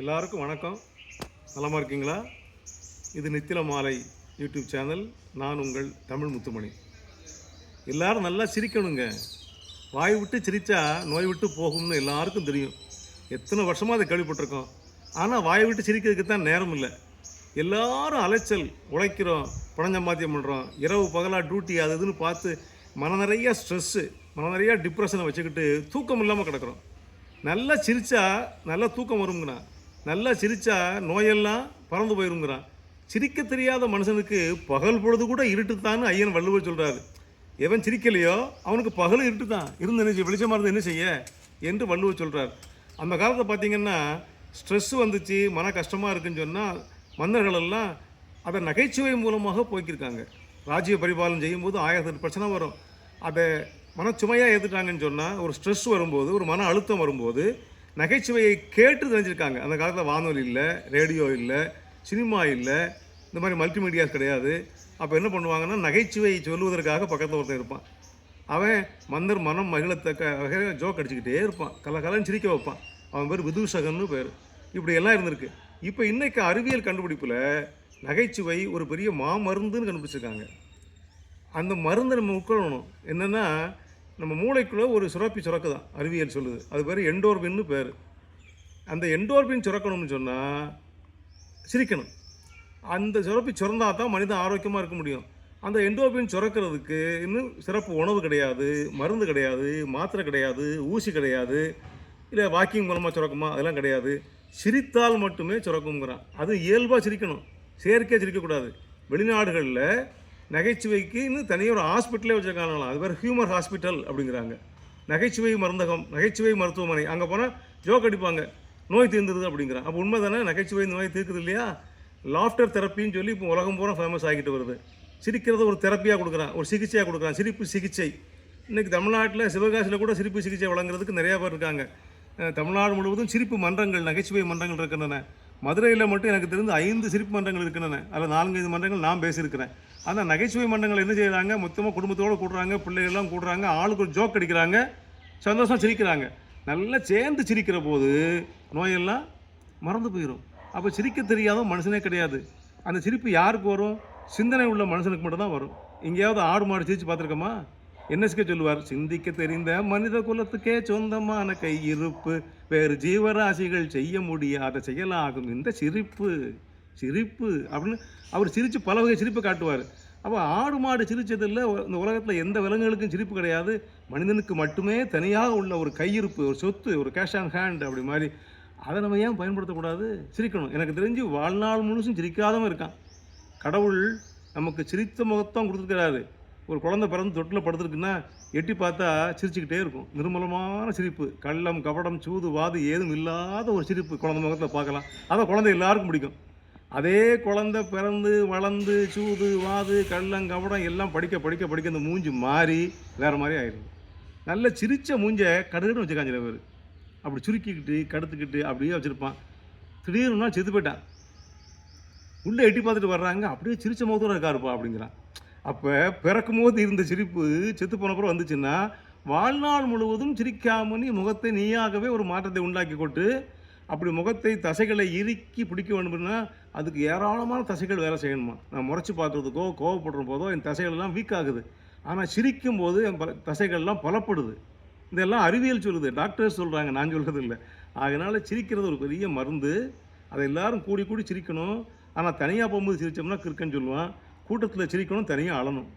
எல்லாருக்கும் வணக்கம். நலமாக இருக்கீங்களா? இது நித்தில மாலை யூடியூப் சேனல். நான் உங்கள் தமிழ் முத்துமணி. எல்லாரும் நல்லா சிரிக்கணுங்க. வாய் விட்டு சிரித்தா நோய் விட்டு போகும்னு எல்லாருக்கும் தெரியும். எத்தனை வருஷமாக அதை கேள்விப்பட்டிருக்கோம். ஆனால் வாய் விட்டு சிரிக்கிறதுக்கு தான் நேரம் இல்லை. எல்லாரும் அலைச்சல் உழைக்கிறோம் பணஞ்சம்பாத்தியம் பண்ணுறோம் இரவு பகலாக டியூட்டி அது இதுன்னு பார்த்து மன நிறைய ஸ்ட்ரெஸ்ஸு மன நிறையா டிப்ரெஷனை வச்சுக்கிட்டு தூக்கம் இல்லாமல் கிடக்கிறோம். நல்லா சிரித்தா நல்லா தூக்கம் வருங்கண்ணா நல்லா சிரித்தா நோயெல்லாம் பறந்து போயிருங்கிறான். சிரிக்க தெரியாத மனுஷனுக்கு பகல் பொழுது கூட இருட்டுத்தான்னு ஐயன் வள்ளுவர் சொல்கிறாரு எவன் சிரிக்கலையோ அவனுக்கு பகலும் இருட்டு தான் இருந்து என்ன செய்ய வெளிச்சமாக இருந்து என்ன செய்ய என்று வள்ளுவர் சொல்கிறார் அந்த காலத்தை பார்த்தீங்கன்னா ஸ்ட்ரெஸ் வந்துச்சு மன கஷ்டமாக இருக்குன்னு சொன்னால் மன்னர்கள் எல்லாம் அதை நகைச்சுவை மூலமாக போக்கியிருக்காங்க. ராஜ்ய பரிபாலனம் செய்யும்போது ஆயிரத்தெட்டு பிரச்சனை வரும். அதை மனச்சுமையாக ஏற்றுட்டாங்கன்னு சொன்னால் ஒரு ஸ்ட்ரெஸ் வரும்போது ஒரு மன அழுத்தம் வரும்போது நகைச்சுவையை கேட்டு தெரிஞ்சிருக்காங்க. அந்த காலத்தில் வானொலி இல்லை ரேடியோ இல்லை சினிமா இல்லை இந்த மாதிரி மல்டிமீடியாஸ் கிடையாது. அப்போ என்ன பண்ணுவாங்கன்னா நகைச்சுவை சொல்லுவதற்காக பக்கத்தில் ஒருத்தன் இருப்பான். அவன் மந்தர் மனம் மகிழத்தக்க வகையில் ஜோக் அடிச்சுக்கிட்டே இருப்பான். கல கலன்னு சிரிக்க வைப்பான். அவன் பேர் விதூஷகன்னு பேர். இப்படி எல்லாம் இருந்திருக்கு. இப்போ இன்றைக்கு அறிவியல் கண்டுபிடிப்பில் நகைச்சுவை ஒரு பெரிய மாமருந்துன்னு கண்டுபிடிச்சிருக்காங்க. அந்த மருந்தை நம்ம உட்கொள்ளணும். என்னென்னா நம்ம மூளைக்குள்ளே ஒரு சுரப்பி சுரக்கு தான் அறிவியல் சொல்லுது. அது பேர் எண்டோர்பின்னு பேர். அந்த எண்டோர்பின் சுரக்கணும்னு சொன்னால் சிரிக்கணும். அந்த சுரப்பி சுரந்தா தான் மனிதன் ஆரோக்கியமாக இருக்க முடியும். அந்த எண்டோர்பின் சுரக்கிறதுக்கு இன்னும் சிறப்பு உணவு கிடையாது மருந்து கிடையாது மாத்திரை கிடையாது ஊசி கிடையாது இல்லை வாக்கிங் மூலமாக சுரக்குமா? அதெல்லாம் கிடையாது. சிரித்தால் மட்டுமே சுரக்குங்கிறான் அது இயல்பாக சிரிக்கணும். செயற்கையாக சிரிக்கக்கூடாது. வெளிநாடுகளில் நகைச்சுவைக்கு இன்னும் தனியாக ஒரு ஹாஸ்பிட்டலே வச்சுருக்காங்களாம். அது பேர் ஹியூமர் ஹாஸ்பிட்டல் அப்படிங்கிறாங்க. நகைச்சுவை மருந்தகம் நகைச்சுவை மருத்துவமனை. அங்கே போனால் ஜோக் அடிப்பாங்க. நோய் தீர்ந்துருது அப்படிங்கிறான். அப்போ உண்மை தானே நகைச்சுவை நோய் தீர்க்குது இல்லையா? லாஃப்டர் தெரப்பின்னு சொல்லி இப்போ உலகம் பூரா ஃபேமஸ் ஆகிட்டு வருது. சிரிக்கிறத ஒரு தெரப்பியாக கொடுக்குறான். ஒரு சிகிச்சையாக கொடுக்குறான். சிரிப்பு சிகிச்சை. இன்றைக்கி தமிழ்நாட்டில் சிவகாசியில் கூட சிரிப்பு சிகிச்சை வழங்குறதுக்கு நிறையா பேர் இருக்காங்க. தமிழ்நாடு முழுவதும் சிரிப்பு மன்றங்கள் நகைச்சுவை மன்றங்கள் இருக்கின்றன. மதுரையில் மட்டும் எனக்கு தெரிந்து ஐந்து சிரிப்பு மன்றங்கள் இருக்கின்றன. அதில் நான்கைந்து மன்றங்கள் நான் பேசியிருக்கிறேன். அந்த நகைச்சுவை மன்றங்கள் என்ன செய்கிறாங்க மொத்தமாக குடும்பத்தோடு கூடுறாங்க பிள்ளைகள்லாம் கூடுறாங்க ஆளுக்கு ஒரு ஜோக் அடிக்கிறாங்க சந்தோஷம் சிரிக்கிறாங்க. நல்லா சேர்ந்து சிரிக்கிற போது நோயெல்லாம் மறந்து போயிடும் அப்போ சிரிக்க தெரியாத மனுஷனே கிடையாது. அந்த சிரிப்பு யாருக்கு வரும்? சிந்தனை உள்ள மனுஷனுக்கு மட்டும்தான் வரும். எங்கேயாவது ஆடு மாடு சிரித்து பார்த்துருக்கோமா? என்எஸ்கே சொல்லுவார்? சிந்திக்க தெரிந்த மனித குலத்துக்கே சொந்தமான கையிருப்பு. வேறு ஜீவராசிகள் செய்ய முடியாத செயலாகும் இந்த சிரிப்பு. சிரிப்பு அப்படின்னு அவர் சிரித்து பல வகை சிரிப்பை காட்டுவார். அப்போ ஆடு மாடு சிரித்ததில் இந்த உலகத்தில் எந்த விலங்குகளுக்கும் சிரிப்பு கிடையாது. மனிதனுக்கு மட்டுமே தனியாக உள்ள ஒரு கையிருப்பு ஒரு சொத்து ஒரு கேஷ் ஆன் ஹேண்ட் அப்படி மாதிரி. அதை நம்ம ஏன் பயன்படுத்தக்கூடாது? சிரிக்கணும். எனக்கு தெரிஞ்சு வாழ்நாள் முழுசும் சிரிக்காதவன் இருக்கான். கடவுள் நமக்கு சிரித்த முகத்தான் கொடுத்துருக்கிறாரு. ஒரு குழந்தை பிறந்து தொட்டில் படுத்துருக்குன்னா எட்டி பார்த்தா சிரிச்சுக்கிட்டே இருக்கும். நிர்மலமான சிரிப்பு. கள்ளம் கபடம் சூது வாது ஏதும் இல்லாத ஒரு சிரிப்பு குழந்தை முகத்தில் பார்க்கலாம். அதை குழந்தை எல்லாருக்கும் பிடிக்கும். அதே குழந்தை பிறந்து வளர்ந்து சூது வாது கள்ளங்கவடம் எல்லாம் படிக்க படிக்க படிக்க அந்த மூஞ்சி மாறி வேறு மாதிரி ஆயிடுது. நல்ல சிரிச்ச மூஞ்சை கடுகுன்னு வச்சுருக்காங்க சில பேர் அப்படி சுருக்கிக்கிட்டு கடுத்துக்கிட்டு அப்படியே வச்சுருப்பான். திடீர்னுனா செத்து போயிட்டான். உள்ளே எட்டி பார்த்துட்டு வர்றாங்க. அப்படியே சிரிச்ச முகத்தோட இருக்காருப்பா அப்படிங்கிறான். அப்போ பிறக்கும் போது இருந்த சிரிப்பு செத்து போனப்புறம் வந்துச்சுன்னா வாழ்நாள் முழுவதும் சிரிக்காம நீ முகத்தை நீயாகவே ஒரு மாற்றத்தை உண்டாக்கி கொண்டு அப்படி முகத்தை தசைகளை இறுக்கி பிடிக்க வேணும்னா அதுக்கு ஏராளமான தசைகள் வேலை செய்யணுமா? நான் முறைச்சி பார்க்குறதுக்கோ கோவப்படுற போதோ என் தசைகள்லாம் வீக் ஆகுது. ஆனால் சிரிக்கும் போது என் பல தசைகள்லாம் பலப்படுது. இதெல்லாம் அறிவியல் சொல்லுது. டாக்டர்ஸ் சொல்கிறாங்க நான் சொல்கிறது இல்லை அதனால் சிரிக்கிறது ஒரு பெரிய மருந்து. அதை எல்லோரும் கூடி கூடி சிரிக்கணும். ஆனால் தனியாக போகும்போது சிரித்தோம்னா கிறுக்கன்னு சொல்லுவான். கூட்டத்தில் சிரிக்கணும் தனியாக அழணும்.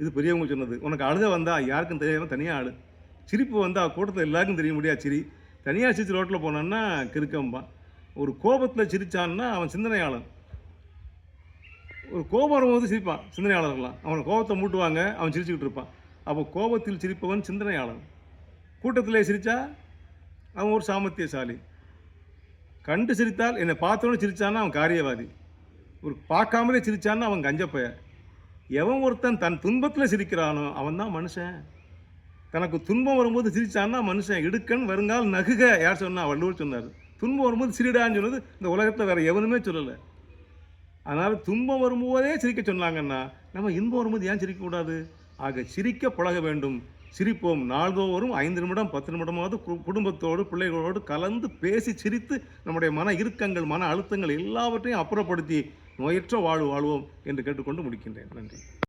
இது பெரியவங்க சொன்னது. உனக்கு அழுத வந்தால் யாருக்கும் தெரியாமல் தனியாக ஆடு சிரிப்பு வந்தால் கூட்டத்தில் எல்லாருக்கும் தெரிய முடியாது சிரி. தனியாக சிரிச்சு ரோட்டில் போனான்னா கிறுக்கம்பான் ஒரு கோபத்தில் சிரித்தான்னா அவன் சிந்தனையாளன். ஒரு கோபம் வரும்போது சிரிப்பான் சிந்தனையாளர்களாம் அவனை கோபத்தை மூட்டுவாங்க அவன் சிரிச்சுக்கிட்டு இருப்பான். அப்போ கோபத்தில் சிரிப்பவன் சிந்தனையாளன். கூட்டத்திலே சிரித்தா அவன் ஒரு சாமர்த்தியசாலி. கண்டு சிரித்தால் என்னை பார்த்தோன்னு சிரித்தான்னா அவன் காரியவாதி. ஒரு பார்க்காமலே சிரித்தான்னா அவன் கஞ்சப்பைய எவன் ஒருத்தன் தன் துன்பத்தில் சிரிக்கிறானோ அவன் தான் மனுஷன். தனக்கு துன்பம் வரும்போது சிரிச்சான்னா மனுஷன் இடுக்கன் வருங்கால் நகுக. யார் சொன்னா? வள்ளுவர் சொன்னார். துன்பம் வரும்போது சிரிடான்னு சொன்னது இந்த உலகத்தில் வேறு எவனுமே சொல்லலை. அதனால் துன்பம் வரும்போதே சிரிக்க சொன்னாங்கன்னா நம்ம இன்பம் வரும்போது ஏன் சிரிக்கக்கூடாது? ஆக சிரிக்க பழக வேண்டும். சிரிப்போம். நாள்தோறும் ஐந்து நிமிடம் பத்து நிமிடமாவது கு- குடும்பத்தோடு பிள்ளைகளோடு கலந்து பேசி சிரித்து நம்முடைய மன இறுக்கங்கள் மன அழுத்தங்கள் எல்லாவற்றையும் அப்புறப்படுத்தி நோயற்ற வாழ்வு வாழ்வோம் என்று கேட்டுக்கொண்டு முடிக்கின்றேன். நன்றி.